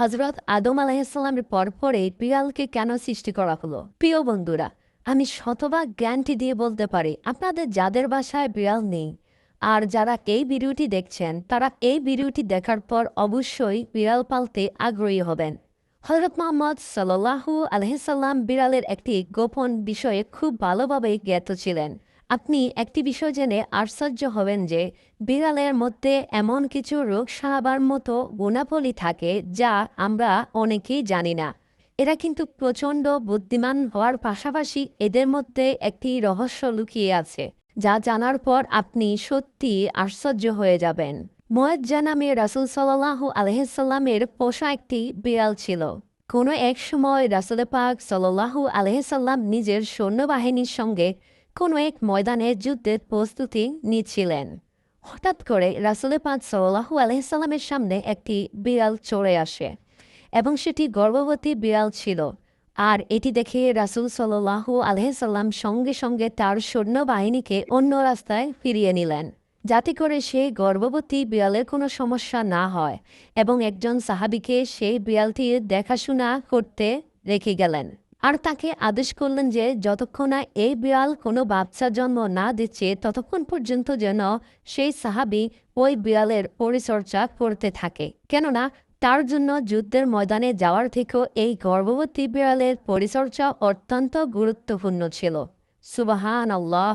হজরত আদম আলাহিসাল্লামের পর পরে বিড়ালকে কেন সৃষ্টি করা হলো? প্রিয় বন্ধুরা, আমি শতভাগ জ্ঞানটি দিয়ে বলতে পারি, আপনাদের যাদের বাসায় বিড়াল নেই আর যারা এই ভিডিওটি দেখছেন, তারা এই ভিডিওটি দেখার পর অবশ্যই বিড়াল পালতে আগ্রহী হবেন। হজরত মোহাম্মদ সাল্লাহু আলহিসাল্লাম বিড়ালের একটি গোপন বিষয়ে খুব ভালোভাবে জ্ঞাত ছিলেন। আপনি একটি বিষয় জেনে আশ্চর্য হবেন যে বিড়ালের মধ্যে এমন কিছু রোগ সাহাবার মতো গুণাবলী থাকে যা আমরা অনেকেই জানি না। এরা কিন্তু প্রচণ্ড বুদ্ধিমান হওয়ার পাশাপাশি এদের মধ্যে একটি রহস্য লুকিয়ে আছে, যা জানার পর আপনি সত্যি আশ্চর্য হয়ে যাবেন। ময়জ্জা নামে রাসুল সাল্লাহ আলহিসাল্লামের পোষা একটি বিড়াল ছিল। কোনো এক সময় রাসুল পাক সাল্লাহু আলহিসাল্লাম নিজের সৈন্যবাহিনীর সঙ্গে কোনো এক ময়দানে যুদ্ধের প্রস্তুতি নিচ্ছিলেন। হঠাৎ করে রাসুল পাক সাল্লাহু আলহিসাল্লামের সামনে একটি বিড়াল চড়ে আসে এবং সেটি গর্ভবতী বিড়াল ছিল। আর এটি দেখে রাসুল সাল্লাহু আলহিসাল্লাম সঙ্গে সঙ্গে তার সৈন্যবাহিনীকে অন্য রাস্তায় ফিরিয়ে নিলেন, যাতে করে সে গর্ভবতী বিড়ালের কোনো সমস্যা না হয় এবং একজন সাহাবিকে সেই বিড়ালটি দেখাশোনা করতে রেখে গেলেন। আর তাকে আদেশ করলেন যে যতক্ষণ না এই বিড়াল কোনো বাচ্চা জন্ম না দিচ্ছে, ততক্ষণ পর্যন্ত যেন সেই সাহাবি ওই বিড়ালের পরিচর্যা করতে থাকে। কেননা তার জন্য যুদ্ধের ময়দানে যাওয়ার থেকেও এই গর্ভবতী বিড়ালের পরিচর্যা অত্যন্ত গুরুত্বপূর্ণ ছিল। সুবাহান আল্লাহ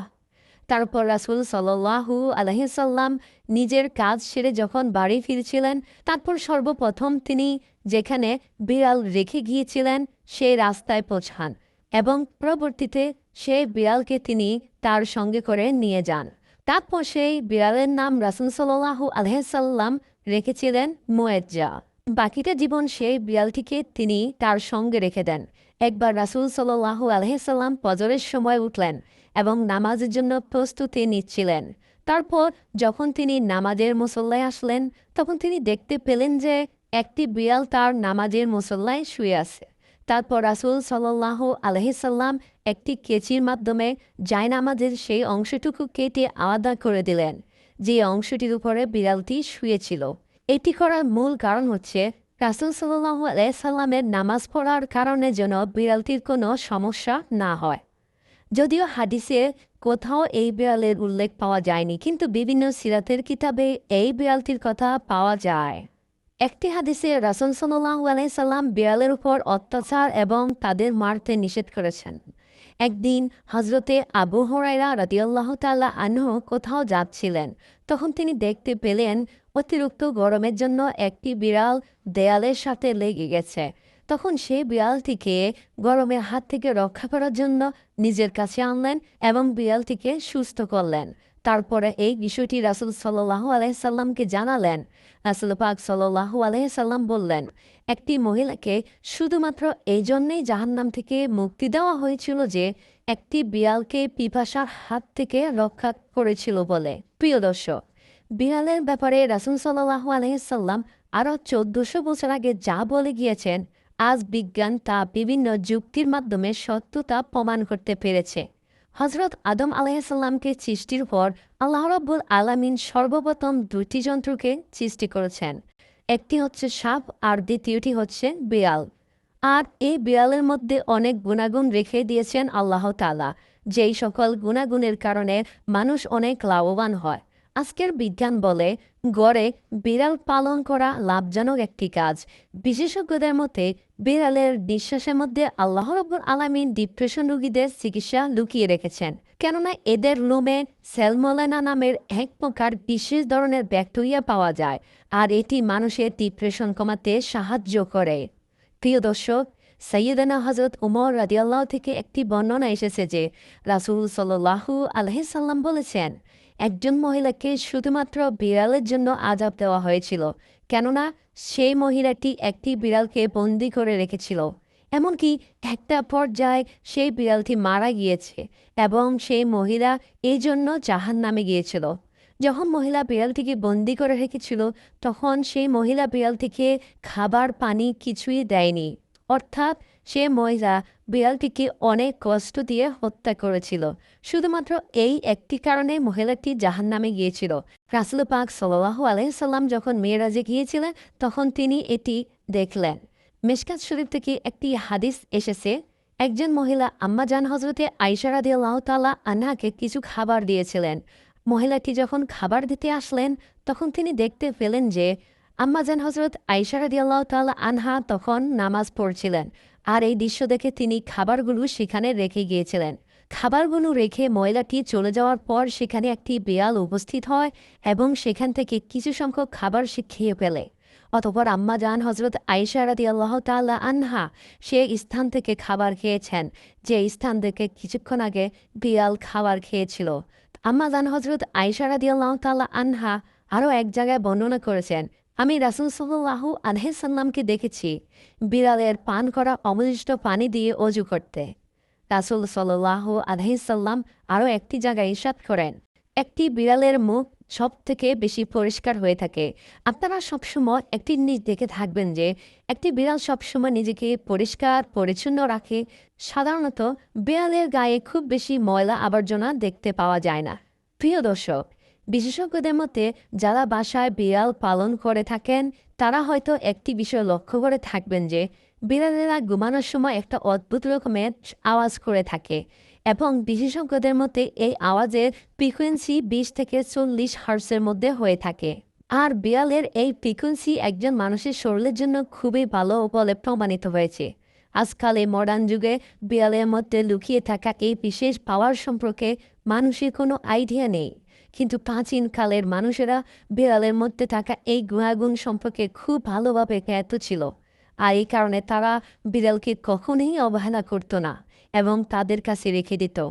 তারপর রাসুল সাল্লাহু আলহিসাল্লাম নিজের কাজ সেরে যখন বাড়ি ফিরছিলেন, তারপর সর্বপ্রথম তিনি যেখানে বিড়াল রেখে গিয়েছিলেন সেই রাস্তায় পৌঁছান এবং পরবর্তীতে সেই বিড়ালকে তিনি তার সঙ্গে করে নিয়ে যান। তারপর সেই বিড়ালের নাম রাসুল সাল্লাহু আলহাম রেখেছিলেন মোয়েজ্জা। বাকিটা জীবন সেই বিড়ালটিকে তিনি তার সঙ্গে রেখে দেন। একবার রাসুল সাল্লাহু আলহাম পজরের সময় উঠলেন এবং নামাজের জন্য প্রস্তুতি নিচ্ছিলেন। তারপর যখন তিনি নামাজের মুসল্লায় আসলেন, তখন তিনি দেখতে পেলেন যে একটি বিড়াল তার নামাজের মুসল্লায় শুয়ে আছে। তারপর রাসুল সাল্লাহ আলহিসাল্লাম একটি কেচির মাধ্যমে জায়নামাজের সেই অংশটুকু কেটে আলাদা করে দিলেন, যে অংশটির উপরে বিড়ালটি শুয়েছিল। এটি করার মূল কারণ হচ্ছে, রাসুল সাল্লাহ আলাইসাল্লামের নামাজ পড়ার কারণে যেন বিড়ালটির কোনো সমস্যা না হয়। যদিও হাদিসে কোথাও এই বিড়ালের উল্লেখ পাওয়া যায়নি, কিন্তু বিভিন্ন সিরাতের কিতাবে এই বিড়ালটির কথা পাওয়া যায়। একটি হাদিসে রাসুল সাল্লাহ আলাইসাল্লাম বিড়ালের উপর অত্যাচার এবং তাদের মারতে নিষেধ করেছেন। একদিন হজরতে আবু হরাইরা রাদিয়াল্লাহ তাল্লাহ আনহ কোথাও যাচ্ছিলেন, তখন তিনি দেখতে পেলেন অতিরিক্ত গরমের জন্য একটি বিড়াল দেয়ালের সাথে লেগে গেছে। তখন সে বিড়ালটিকে গরমের হাত থেকে রক্ষা করার জন্য নিজের কাছে আনলেন এবং বিড়ালটিকে সুস্থ করলেন। তারপরে এই বিষয়টি রাসুল সাল্লাহ আলাইসাল্লামকে জানালেন। রাসুল পাক সাল্লাহ আলাইসাল্লাম বললেন, একটি মহিলাকে শুধুমাত্র এই জন্যেই জাহান্নাম থেকে মুক্তি দেওয়া হয়েছিল যে একটি বিড়ালকে পিপাসার হাত থেকে রক্ষা করেছিল বলে। প্রিয় দর্শক, বিড়ালের ব্যাপারে রাসুল সাল্লাহ আলহিসাল্লাম আরও চোদ্দশো বছর আগে যা বলে গিয়েছেন, আজ বিজ্ঞান তা বিভিন্ন যুক্তির মাধ্যমে সত্যতা প্রমাণ করতে পেরেছে। হজরত আদম আলাইসাল্লামকে সৃষ্টির পর আল্লাহ রব্বুল আলামিন সর্বপ্রথম দুটি যন্ত্রকে সৃষ্টি করেছেন। একটি হচ্ছে সাপ আর দ্বিতীয়টি হচ্ছে বেয়াল। আর এই বেয়ালের মধ্যে অনেক গুণাগুণ রেখে দিয়েছেন আল্লাহ তালা যেই সকল গুণাগুণের কারণে মানুষ অনেক লাভবান হয়। আজকের বিজ্ঞান বলে গড়ে বিড়াল পালন করা লাভজনক একটি কাজ। বিশেষজ্ঞদের মতে, বিড়ালের নিঃশ্বাসের মধ্যে আল্লাহ রব্বুল আলমিন ডিপ্রেশন রোগীদের চিকিৎসা লুকিয়ে রেখেছেন। কেননা এদের লোমে সেলমোলেনা নামের এক প্রকার বিশেষ ধরনের ব্যাকটেরিয়া পাওয়া যায়, আর এটি মানুষের ডিপ্রেশন কমাতে সাহায্য করে। প্রিয় দর্শক, সৈয়দানা হজরত উমর রাদিয়াল্লাহ থেকে একটি বর্ণনা এসেছে যে রাসুল সাল্লাহু আলহিসাল্লাম বলেছেন একজন মহিলাকে শুধুমাত্র বিড়ালের জন্য আজাব দেওয়া হয়েছিল, কেননা সেই মহিলাটি একটি বিড়ালকে বন্দি করে রেখেছিল। এমনকি একটা পর্যায়ে সেই বিড়ালটি মারা গিয়েছে এবং সেই মহিলা এই জন্য জাহান নামে গিয়েছিল। যখন মহিলা বিড়ালটিকে বন্দি করে রেখেছিল, তখন সেই মহিলা বিড়ালটিকে খাবার পানি কিছুই দেয়নি। অর্থাৎ সে মহিলা বিড়ালটিকে অনেক কষ্ট দিয়ে হত্যা করেছিল। শুধুমাত্র এই একটি কারণে মহিলাটি জাহান নামে গিয়েছিল। রাসুল পাক সাল্লাহ আলাইসাল্লাম যখন মেয়েরাজে গিয়েছিলেন, তখন তিনি এটি দেখলেন। মেশকাত শরীফ থেকে একটি হাদিস এসেছে, একজন মহিলা আম্মাজান হজরতে আইসারাদি আল্লাহ তাল্লাহ আনহাকে কিছু খাবার দিয়েছিলেন। মহিলাটি যখন খাবার দিতে আসলেন, তখন তিনি দেখতে পেলেন যে আম্মাজান হজরত আইসারাদি আল্লাহ তাল্লাহ আনহা তখন নামাজ পড়ছিলেন। আর এই দৃশ্য দেখে তিনি খাবারগুলো সেখানে রেখে গিয়েছিলেন। খাবারগুলো রেখে ময়লাটি চলে যাওয়ার পর সেখানে একটি বেয়াল উপস্থিত হয় এবং সেখান থেকে কিছু সংখ্যক খাবার সে খেয়ে ফেলে। অতপর আম্মা জান হজরত আয়েশা আল্লাহ তাল্লাহ আনহা সে স্থান থেকে খাবার খেয়েছেন, যে স্থান থেকে কিছুক্ষণ আগে বিয়াল খাবার খেয়েছিল। আম্মা জান হজরত আয়েশা আল্লাহ তাল্লাহ আনহা আরও এক জায়গায় বর্ণনা করেছেন আমি রাসুল সাল্লাহু আলহাসাল্লামকে দেখেছি বিড়ালের পান করা অবশিষ্ট পানি দিয়ে অজু করতে। রাসুল সাল্লাহ আলহিসাল্লাম আরও একটি জায়গায় ইসাদ করেন, একটি বিড়ালের মুখ সব থেকে বেশি পরিষ্কার হয়ে থাকে। আপনারা সবসময় একটি জিনিস দেখে থাকবেন যে একটি বিড়াল সবসময় নিজেকে পরিষ্কার, পরিচ্ছন্ন রাখে। সাধারণত বিড়ালের গায়ে খুব বেশি ময়লা আবর্জনা দেখতে পাওয়া যায় না। প্রিয় দর্শক বিশেষজ্ঞদের মতে, যারা বাসায় বিড়াল পালন করে থাকেন, তারা হয়তো একটি বিষয় লক্ষ্য করে থাকবেন যে, বিড়ালেরা ঘুমানোর সময় একটা অদ্ভুত রকমের আওয়াজ করে থাকে এবং বিশেষজ্ঞদের মতে, এই আওয়াজের ফ্রিকুয়েন্সি বিশ থেকে চল্লিশ হার্সের মধ্যে হয়ে থাকে। আর বিড়ালের এই ফ্রিকুয়েন্সি একজন মানুষের শরীরের জন্য খুবই ভালো বলে প্রমাণিত হয়েছে। আজকাল এই মডার্ন যুগে বিড়ালের মধ্যে লুকিয়ে থাকা এই বিশেষ পাওয়ার সম্পর্কে মানুষের কোনো আইডিয়া নেই। কিন্তু প্রাচীনকালের মানুষেরা বিড়ালের মধ্যে থাকা এই গুণাগুণ সম্পর্কে খুব ভালোভাবে জ্ঞাত ছিল। আর এই কারণে তারা বিড়ালকে কখনোই অবহেলা করত না এবং তাদের কাছে রেখে দিত।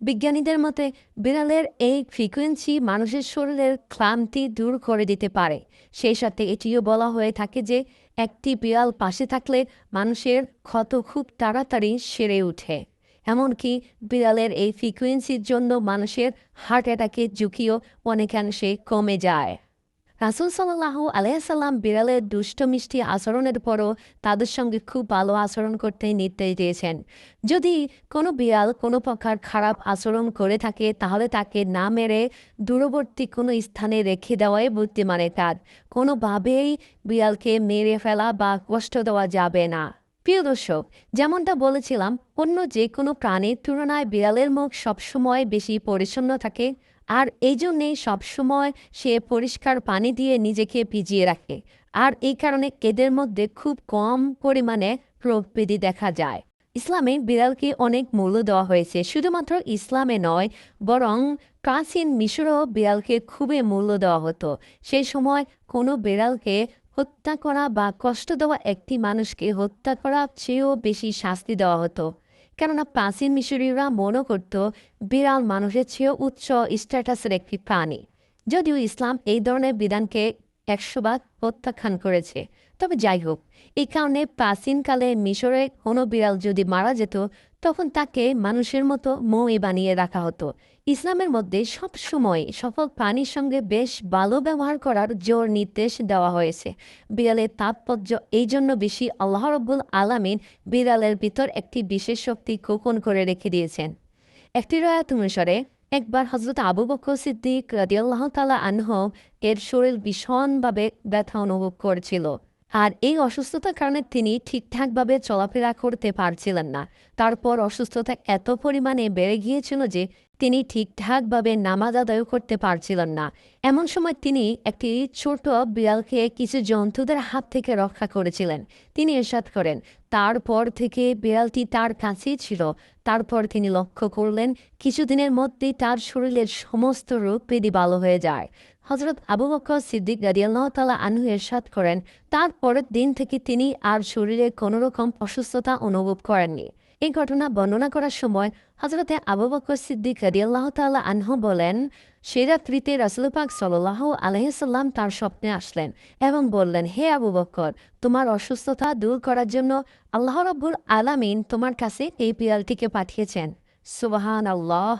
বিজ্ঞানীদের মতে, বিড়ালের এই ফ্রিকোয়েন্সি মানুষের শরীরের ক্লান্তি দূর করে দিতে পারে। সেই সাথে এটিও বলা হয়ে থাকে যে, একটি বিড়াল পাশে থাকলে মানুষের ক্ষত খুব তাড়াতাড়ি সেরে ওঠে এমনকি বিড়ালের এই ফ্রিকোয়েন্সির জন্য মানুষের হার্ট অ্যাটাকের ঝুঁকিও অনেকাংশে কমে যায়। রাসুল সাল্লাহ আলাইসাল্লাম বিড়ালের দুষ্ট মিষ্টি আচরণের পরও তাদের সঙ্গে খুব ভালো আচরণ করতে নির্দেশ দিয়েছেন। যদি কোনো বিড়াল কোনো প্রকার খারাপ আচরণ করে থাকে, তাহলে তাকে না মেরে দূরবর্তী কোনো স্থানে রেখে দেওয়াই বুদ্ধিমানের কাজ। কোনোভাবেই বিড়ালকে মেরে ফেলা বা কষ্ট দেওয়া যাবে না। প্রিয় দর্শক, যেমনটা বলেছিলাম, অন্য যে কোনো প্রাণীর তুলনায় বিড়ালের মুখ সবসময় বেশি পরিচ্ছন্ন থাকে, আর এই জন্যেই সবসময় সে পরিষ্কার পানি দিয়ে নিজেকে ভিজিয়ে রাখে, আর এই কারণে এদের মধ্যে খুব কম পরিমাণে প্রভৃতি দেখা যায়। ইসলামে বিড়ালকে অনেক মূল্য দেওয়া হয়েছে, শুধুমাত্র ইসলামে নয়, বরং প্রাচীন মিশরও বিড়ালকে খুবই মূল্য দেওয়া হতো। সেই সময় কোনো বিড়ালকে হত্যা করা বা কষ্ট দেওয়া একটি মানুষকে হত্যা করা চেয়েও বেশি শাস্তি দেওয়া হতো। কেননা প্রাচীন মিশরীয়রা মনে করত, বিড়াল মানুষের চেয়েও উচ্চ স্ট্যাটাসের একটি প্রাণী। যদিও ইসলাম এই ধরনের বিধানকে একশোবার প্রত্যাখ্যান করেছে। তবে যাই হোক এই কারণে প্রাচীনকালে মিশরে কোনো বিড়াল যদি মারা যেত, তখন তাকে মানুষের মতো মই বানিয়ে রাখা হতো। ইসলামের মধ্যে সব সময় সফল প্রাণীর সঙ্গে বেশ ভালো ব্যবহার করার জোর নির্দেশ দেওয়া হয়েছে। বিড়ালের তাৎপর্য এই জন্য বেশি আল্লাহ রব্বুল আলামিন বিড়ালের ভিতর একটি বিশেষ শক্তি কোকন করে রেখে দিয়েছেন। একটি রায়াত অনুসারে একবার হজরত আবু বকর সিদ্দিক রাদিয়াল্লাহ তালা আনহ এর শরীর ভীষণভাবে ব্যথা অনুভব করেছিল। আর এই অসুস্থতার কারণে তিনি ঠিকঠাকভাবে চলাফেরা করতে পারছিলেন না। তারপর অসুস্থতা এত পরিমাণে বেড়ে গিয়েছিল যে তিনি ঠিকঠাকভাবে নামাজ আদায় করতে পারছিলেন না। এমন সময় তিনি একটি ছোট বিড়ালকে কিছু জন্তুদের হাত থেকে রক্ষা করেছিলেন। তিনি এরশাদ করেন। তারপর থেকে বিড়ালটি তার কাছেই ছিল। তারপর তিনি লক্ষ্য করলেন, কিছুদিনের মধ্যেই তার শরীরের সমস্ত রূপ বেদি ভালো হয়ে যায়। হজরত আবু বকর সিদ্দিক গাদিয়াল্লাহ তালা আনহু এরশাদ করেন, তারপরের দিন থেকে তিনি আর শরীরে কোনোরকম অসুস্থতা অনুভব করেননি। এই ঘটনা বর্ণনা করার সময় হজরতে আবু বকর সিদ্দিক গাদিয়াল্লাহ তাল্লাহ আনহু বলেন, সে রাত্রিতে রাসুলপাক সাল্লাহ আলহিসাল্লাম তার স্বপ্নে আসলেন এবং বললেন, হে আবু বকর, তোমার অসুস্থতা দূর করার জন্য আল্লাহ রব্বুল আলামিন তোমার কাছে এই পিয়ালটিকে পাঠিয়েছেন। সুবাহান আল্লাহ